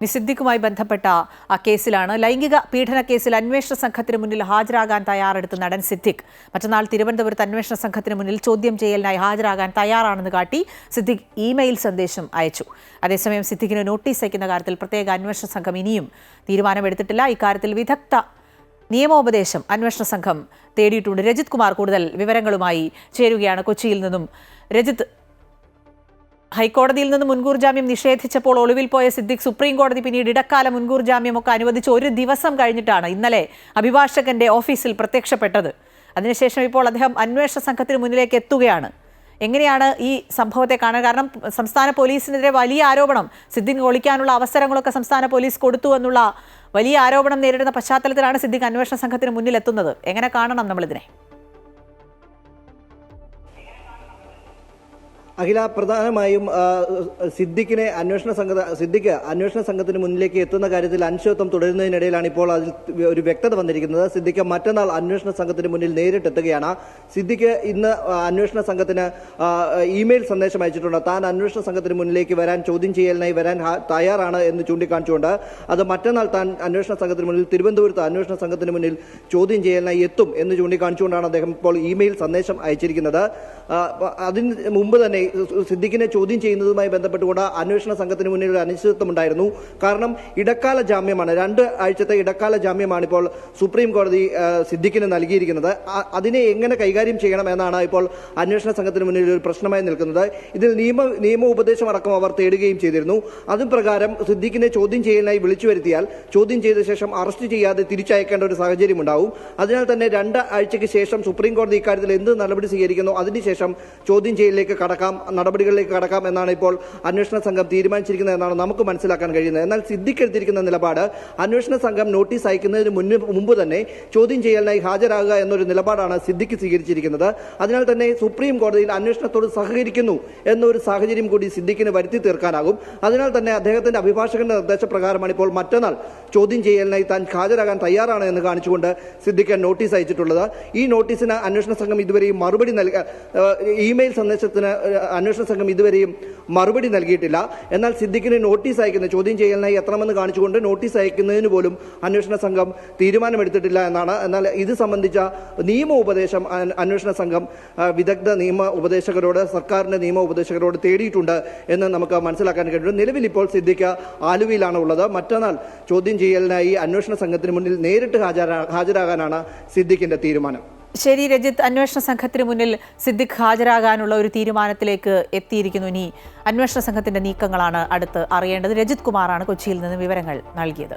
ഇനി സിദ്ദിഖുമായി ബന്ധപ്പെട്ട ആ കേസിലാണ്. ലൈംഗിക പീഡന കേസിൽ അന്വേഷണ സംഘത്തിന് മുന്നിൽ ഹാജരാകാൻ തയ്യാറെടുത്ത നടൻ സിദ്ദിഖ്. മറ്റന്നാൾ തിരുവനന്തപുരത്ത് അന്വേഷണ സംഘത്തിന് മുന്നിൽ ചോദ്യം ചെയ്യലിനായി ഹാജരാകാൻ തയ്യാറാണെന്ന് കാട്ടി സിദ്ദിഖ് ഇമെയിൽ സന്ദേശം അയച്ചു. അതേസമയം സിദ്ദിഖിന് നോട്ടീസ് അയക്കുന്ന കാര്യത്തിൽ പ്രത്യേക അന്വേഷണ സംഘം ഇനിയും തീരുമാനമെടുത്തിട്ടില്ല. ഇക്കാര്യത്തിൽ വിദഗ്ധ നിയമോപദേശം അന്വേഷണ സംഘം തേടിയിട്ടുണ്ട്. രജിത് കുമാർ കൂടുതൽ വിവരങ്ങളുമായി ചേരുകയാണ് കൊച്ചിയിൽ നിന്നും. രജിത് ഹൈക്കോടതിയിൽ നിന്ന് മുൻകൂർ ജാമ്യം നിഷേധിച്ചപ്പോൾ ഒളിവിൽ പോയ സിദ്ദിഖ് സുപ്രീം കോടതി പിന്നീട് ഇടക്കാല മുൻകൂർ ജാമ്യമൊക്കെ അനുവദിച്ച് ഒരു ദിവസം കഴിഞ്ഞിട്ടാണ് ഇന്നലെ അഭിഭാഷകന്റെ ഓഫീസിൽ പ്രത്യക്ഷപ്പെട്ടത്. അതിനുശേഷം ഇപ്പോൾ അദ്ദേഹം അന്വേഷണ സംഘത്തിന് മുന്നിലേക്ക് എത്തുകയാണ്. എങ്ങനെയാണ് ഈ സംഭവത്തെ കാണുക? കാരണം സംസ്ഥാന പോലീസിനെതിരെ വലിയ ആരോപണം സിദ്ദിഖ് ഒളിക്കാനുള്ള അവസരങ്ങളൊക്കെ സംസ്ഥാന പോലീസ് കൊടുത്തു എന്നുള്ള വലിയ ആരോപണം നേരിടുന്ന പശ്ചാത്തലത്തിലാണ് സിദ്ദിഖ് അന്വേഷണ സംഘത്തിന് മുന്നിലെത്തുന്നത്. എങ്ങനെ കാണണം നമ്മളിതിനെ? അഖില പ്രധാനമായും സിദ്ദിഖിനെ അന്വേഷണ സംഘ സിദ്ദിഖ് അന്വേഷണ സംഘത്തിന് മുന്നിലേക്ക് എത്തുന്ന കാര്യത്തിൽ അനിശ്ചിതത്വം തുടരുന്നതിനിടയിലാണ് ഇപ്പോൾ അതിൽ ഒരു വ്യക്തത വന്നിരിക്കുന്നത്. സിദ്ദിഖ് മറ്റന്നാൾ അന്വേഷണ സംഘത്തിന് മുന്നിൽ നേരിട്ടെത്തുകയാണ്. സിദ്ദിഖ് ഇന്ന് അന്വേഷണ സംഘത്തിന് ഇമെയിൽ സന്ദേശം അയച്ചിട്ടുണ്ട്. താൻ അന്വേഷണ സംഘത്തിന് മുന്നിലേക്ക് വരാൻ ചോദ്യം ചെയ്യലിനായി വരാൻ തയ്യാറാണ് എന്ന് ചൂണ്ടിക്കാണിച്ചുകൊണ്ട് അത് മറ്റന്നാൾ താൻ അന്വേഷണ സംഘത്തിന് മുന്നിൽ തിരുവനന്തപുരത്ത് അന്വേഷണ സംഘത്തിന് മുന്നിൽ ചോദ്യം ചെയ്യലിനായി എത്തും എന്ന് ചൂണ്ടിക്കാണിച്ചുകൊണ്ടാണ് അദ്ദേഹം ഇപ്പോൾ ഇമെയിൽ സന്ദേശം അയച്ചിരിക്കുന്നത്. അതിന് മുമ്പ് തന്നെ സിദ്ദിഖിനെ ചോദ്യം ചെയ്യുന്നതുമായി ബന്ധപ്പെട്ടുകൊണ്ട് അന്വേഷണ സംഘത്തിന് മുന്നിൽ ഒരു അനിശ്ചിതത്വം ഉണ്ടായിരുന്നു കാരണം ഇടക്കാല ജാമ്യമാണ്. രണ്ട് ആഴ്ചത്തെ ഇടക്കാല ജാമ്യമാണ് ഇപ്പോൾ സുപ്രീം കോടതി സിദ്ദിഖിന് നൽകിയിരിക്കുന്നത്. അതിനെ എങ്ങനെ കൈകാര്യം ചെയ്യണം എന്നാണ് ഇപ്പോൾ അന്വേഷണ സംഘത്തിന് മുന്നിൽ ഒരു പ്രശ്നമായി നിൽക്കുന്നത്. ഇതിൽ നിയമ നിയമ ഉപദേശം അടക്കം അവർ തേടുകയും ചെയ്തിരുന്നു. അതും പ്രകാരം സിദ്ദിഖിനെ ചോദ്യം ചെയ്യാനായി വിളിച്ചു വരുത്തിയാൽ ചോദ്യം ചെയ്ത ശേഷം അറസ്റ്റ് ചെയ്യാതെ തിരിച്ചയക്കേണ്ട ഒരു സാഹചര്യം ഉണ്ടാവും. അതിനാൽ തന്നെ രണ്ട് ആഴ്ചയ്ക്ക് ശേഷം സുപ്രീം കോടതി ഇക്കാര്യത്തിൽ എന്ത് നടപടി സ്വീകരിക്കുന്നു അതിനുശേഷം ചോദ്യം ചെയ്യലിലേക്ക് കടക്കാം. നടപടികളിലേക്ക് കടക്കാം എന്നാണ് ഇപ്പോൾ അന്വേഷണ സംഘം തീരുമാനിച്ചിരിക്കുന്നത് എന്നാണ് നമുക്ക് മനസ്സിലാക്കാൻ കഴിയുന്നത്. എന്നാൽ സിദ്ദിഖ് എടുത്തിരിക്കുന്ന നിലപാട് അന്വേഷണ സംഘം നോട്ടീസ് അയക്കുന്നതിന് മുന്ന് മുമ്പ് തന്നെ ചോദ്യം ചെയ്യലിനായി ഹാജരാകുക എന്നൊരു നിലപാടാണ് സിദ്ദിഖ് സ്വീകരിച്ചിരിക്കുന്നത്. അതിനാൽ തന്നെ സുപ്രീം കോടതിയിൽ അന്വേഷണത്തോട് സഹകരിക്കുന്നു എന്നൊരു സാഹചര്യം കൂടി സിദ്ദിഖിന് വരുത്തി തീർക്കാനാകും. അതിനാൽ തന്നെ അദ്ദേഹത്തിന്റെ അഭിഭാഷകന്റെ നിർദ്ദേശപ്രകാരമാണ് ഇപ്പോൾ മറ്റന്നാൾ ചോദ്യം ചെയ്യലിനായി താൻ ഹാജരാകാൻ തയ്യാറാണ് എന്ന് കാണിച്ചുകൊണ്ട് സിദ്ദിഖ് നോട്ടീസ് അയച്ചിട്ടുള്ളത്. ഈ നോട്ടീസിന് അന്വേഷണ സംഘം ഇതുവരെയും മറുപടി നൽക ഇമെയിൽ സന്ദേശത്തിന് അന്വേഷണ സംഘം ഇതുവരെയും മറുപടി നൽകിയിട്ടില്ല. എന്നാൽ സിദ്ദിഖിന് നോട്ടീസ് അയക്കുന്ന ചോദ്യം ചെയ്യലിനായി എത്രമെന്ന് കാണിച്ചുകൊണ്ട് നോട്ടീസ് അയക്കുന്നതിന് പോലും അന്വേഷണ സംഘം തീരുമാനമെടുത്തിട്ടില്ല എന്നാണ്. എന്നാൽ ഇത് സംബന്ധിച്ച നിയമ ഉപദേശം അന്വേഷണ സംഘം വിദഗ്ധ നിയമ ഉപദേശകരോട് സർക്കാരിന്റെ നിയമ ഉപദേശകരോട് തേടിയിട്ടുണ്ട് എന്ന് നമുക്ക് മനസ്സിലാക്കാൻ കഴിയും. നിലവിൽ ഇപ്പോൾ സിദ്ദിഖ് ആലുവയിലാണ് ഉള്ളത് മറ്റന്നാൾ ചോദ്യം ചെയ്യലിനായി അന്വേഷണ സംഘത്തിന് മുന്നിൽ നേരിട്ട് ഹാജരാ ഹാജരാകാനാണ് സിദ്ദിഖിന്റെ തീരുമാനം. ശരി രജിത് അന്വേഷണ സംഘത്തിന് മുന്നിൽ സിദ്ദിഖ് ഹാജരാകാനുള്ള ഒരു തീരുമാനത്തിലേക്ക് എത്തിയിരിക്കുന്നു. ഇനി അന്വേഷണ സംഘത്തിന്റെ നീക്കങ്ങളാണ് അടുത്ത് അറിയേണ്ടത്. രജിത് കുമാറാണ് കൊച്ചിയിൽ നിന്ന് വിവരങ്ങൾ നൽകിയത്.